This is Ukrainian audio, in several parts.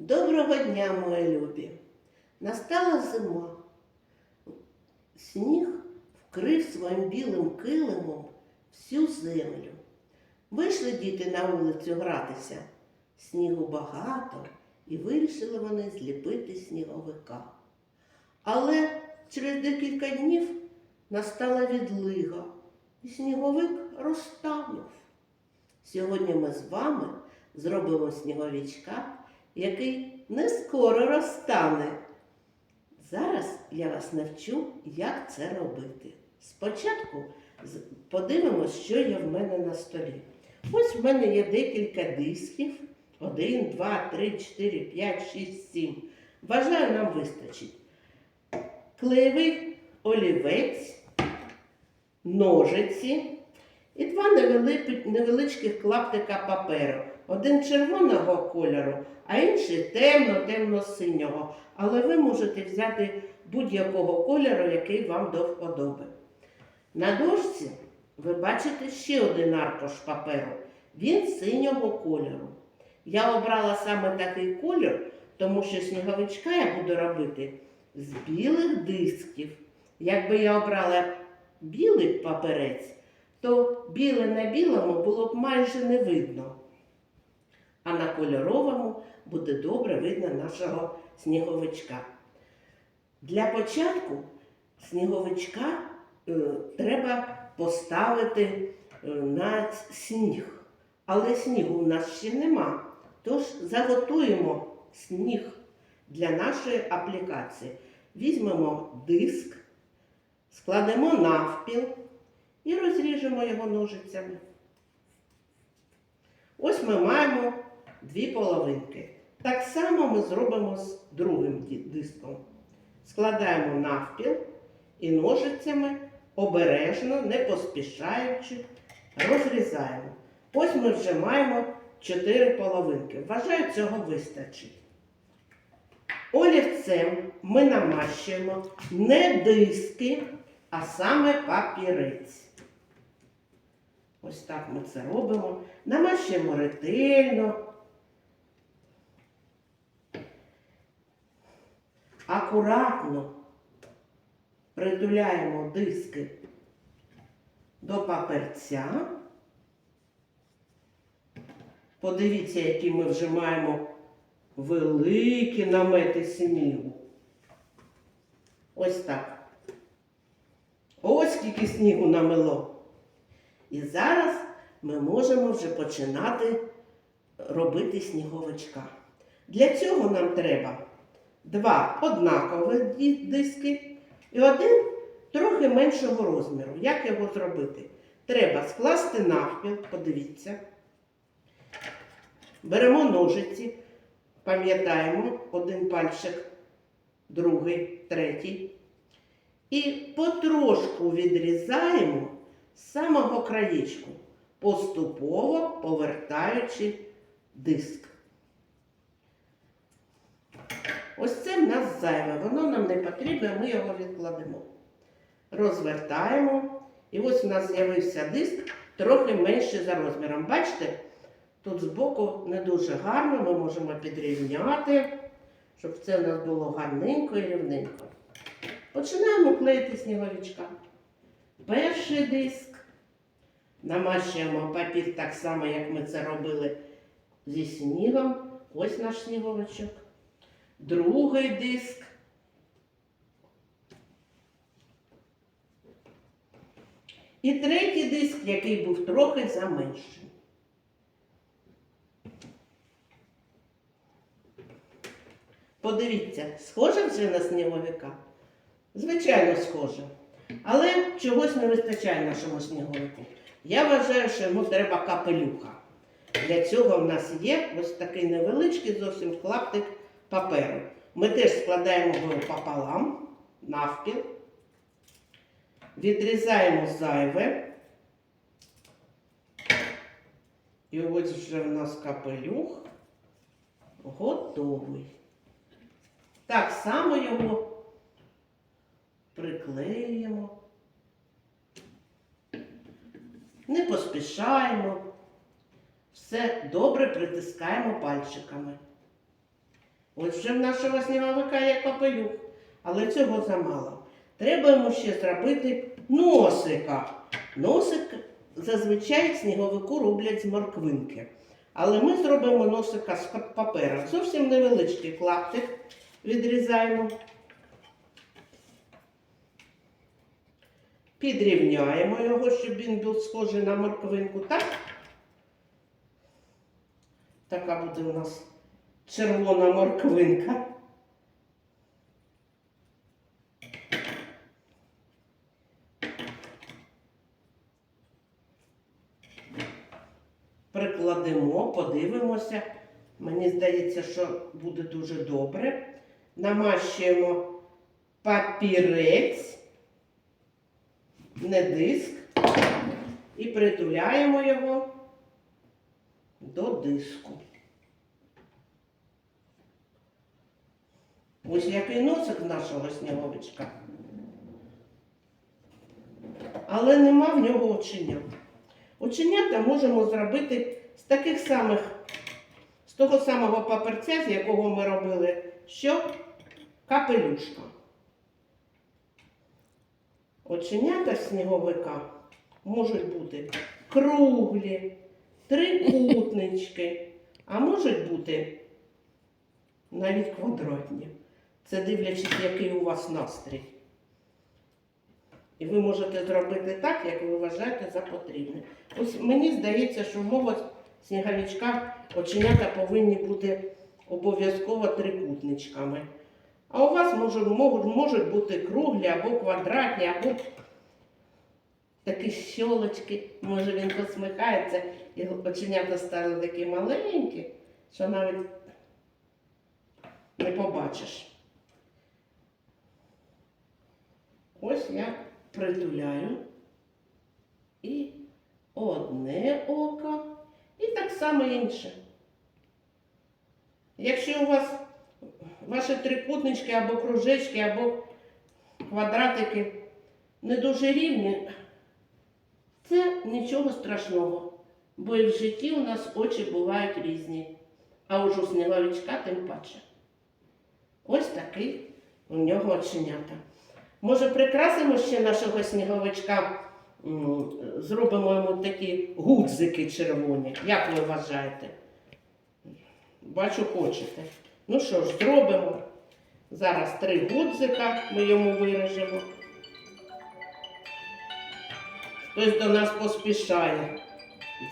Доброго дня, мої любі! Настала зима. Сніг вкрив своїм білим килимом всю землю. Вийшли діти на вулицю гратися. Снігу багато, і вирішили вони зліпити сніговика. Але через декілька днів настала відлига, і сніговик розтанув. Сьогодні ми з вами зробимо сніговичка, який не скоро розтане. Зараз я вас навчу, як це робити. Спочатку подивимось, що є в мене на столі. Ось в мене є декілька дисків. Один, два, три, чотири, п'ять, шість, сім. Вважаю, нам вистачить. Клеєвий олівець, ножиці і два невеличких клаптика паперу. Один червоного кольору, а інший темно-темно-синього. Але ви можете взяти будь-якого кольору, який вам до вподоби. На дошці ви бачите ще один аркуш паперу. Він синього кольору. Я обрала саме такий колір, тому що сніговичка я буду робити з білих дисків. Якби я обрала білий паперець, то біле на білому було б майже не видно. А на кольоровому буде добре видно нашого сніговичка. Для початку сніговичка е, треба поставити е, на сніг. Але снігу у нас ще нема. Тож заготуємо сніг для нашої аплікації. Візьмемо диск, складемо навпіл і розріжемо його ножицями. Ось ми маємо дві половинки. Так само ми зробимо з другим диском. Складаємо навпіл і ножицями обережно, не поспішаючи, розрізаємо. Ось ми вже маємо чотири половинки. Вважаю, цього вистачить. Олівцем ми намащуємо не диски, а саме папірець. Ось так ми це робимо. Намащуємо ретельно. Акуратно притуляємо диски до паперця. Подивіться, які ми вже маємо великі намети снігу. Ось так. Ось скільки снігу намело. І зараз ми можемо вже починати робити сніговичка. Для цього нам треба два однакові диски і один трохи меншого розміру. Як його зробити? Треба скласти навпіл, подивіться. Беремо ножиці, пам'ятаємо один пальчик, другий, третій. І потрошку відрізаємо з самого краєчку, поступово повертаючи диск. Ось це в нас зайве, воно нам не потрібне, ми його відкладемо. Розвертаємо. І ось у нас з'явився диск трохи менший за розміром. Бачите? Тут збоку не дуже гарно, ми можемо підрівняти, щоб це у нас було гарненько і рівненько. Починаємо клеїти сніговичка. Перший диск. Намащуємо папір так само, як ми це робили зі снігом. Ось наш сніговичок. Другий диск. І третій диск, який був трохи заменший. Подивіться, схоже вже на сніговика? Звичайно, схоже. Але чогось не вистачає нашому сніговику. Я вважаю, що йому треба капелюха. Для цього в нас є ось такий невеличкий зовсім клаптик паперу. Ми теж складаємо його пополам, навпіл, відрізаємо зайве. І ось вже в нас капелюх готовий. Так само його приклеюємо. Не поспішаємо. Все добре притискаємо пальчиками. Ось вже в нашого сніговика є капелюх, але цього замало. Треба йому ще зробити носика. Носик зазвичай сніговику роблять з морквинки. Але ми зробимо носика з папера. Зовсім невеличкий клаптик відрізаємо. Підрівняємо його, щоб він був схожий на морквинку, так? Така буде у нас червона морквинка. Прикладемо, подивимося. Мені здається, що буде дуже добре. Намащуємо папірець, не диск, і притуляємо його до диску. Ось який носик нашого сніговичка. Але нема в нього оченят. Оченята можемо зробити з таких самих, з того самого паперця, з якого ми робили, що капелюшка. Оченята сніговика можуть бути круглі, трикутнички, а можуть бути навіть квадратні. Це дивлячись, який у вас настрій. І ви можете зробити так, як ви вважаєте за потрібне. Ось мені здається, що в мого сніговичка оченята повинні бути обов'язково трикутничками. А у вас може, можуть, можуть бути круглі або квадратні, або такі щолочки. Може він посміхається, і оченята стали такі маленькі, що навіть не побачиш. Ось я притуляю і одне око, і так само інше. Якщо у вас ваші трикутнички або кружечки, або квадратики не дуже рівні, це нічого страшного, бо і в житті у нас очі бувають різні, а уж у сніговичка тим паче. Ось такий у нього оченята. Може, прикрасимо ще нашого сніговичка, зробимо йому такі гудзики червоні. Як ви вважаєте? Бачу, хочете. Ну що ж, зробимо. Зараз три гудзика ми йому виріжемо. Хтось до нас поспішає.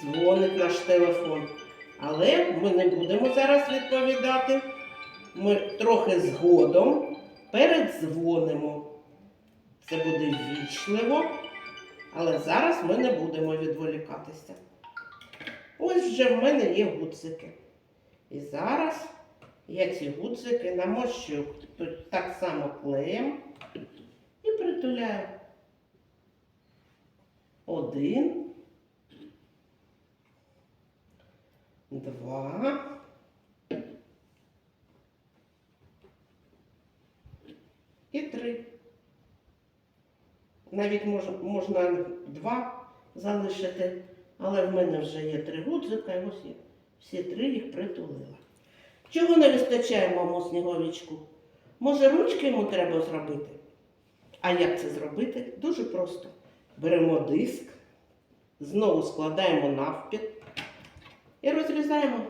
Дзвонить наш телефон. Але ми не будемо зараз відповідати. Ми трохи згодом передзвонимо. Це буде ввічливо, але зараз ми не будемо відволікатися. Ось вже в мене є гудзики. І зараз я ці гудзики намощу тут так само клеєм і притуляю. Один, два. І три. Навіть мож, можна два залишити, але в мене вже є три гудзика, і ось я всі три їх притулила. Чого не вистачає моєму сніговичку? Може, ручки йому треба зробити? А як це зробити? Дуже просто. Беремо диск, знову складаємо навпіл і розрізаємо.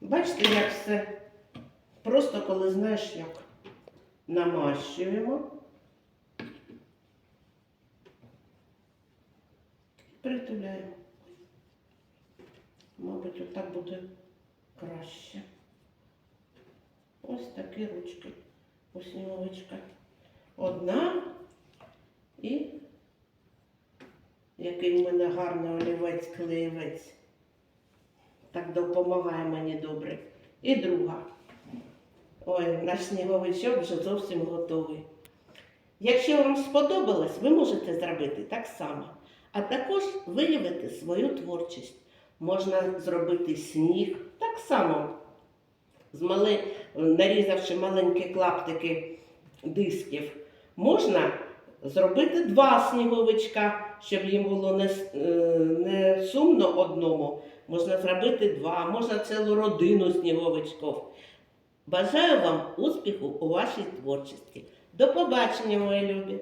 Бачите, як все просто коли знаєш як. Намащуємо. Притуляємо. Мабуть, отак буде краще. Ось такі ручки у сніговичка. Одна і який в мене гарний олівець клеєвець. Так допомагає мені добре. І друга. Ой, наш сніговичок вже зовсім готовий. Якщо вам сподобалось, ви можете зробити так само. А також виявити свою творчість. Можна зробити сніг так само, з мали... нарізавши маленькі клаптики дисків. Можна зробити два сніговичка, щоб їм було не, е, не сумно одному, можна зробити два, можна цілу родину сніговичків. Бажаю вам успіху у вашій творчості. До побачення, мої любі!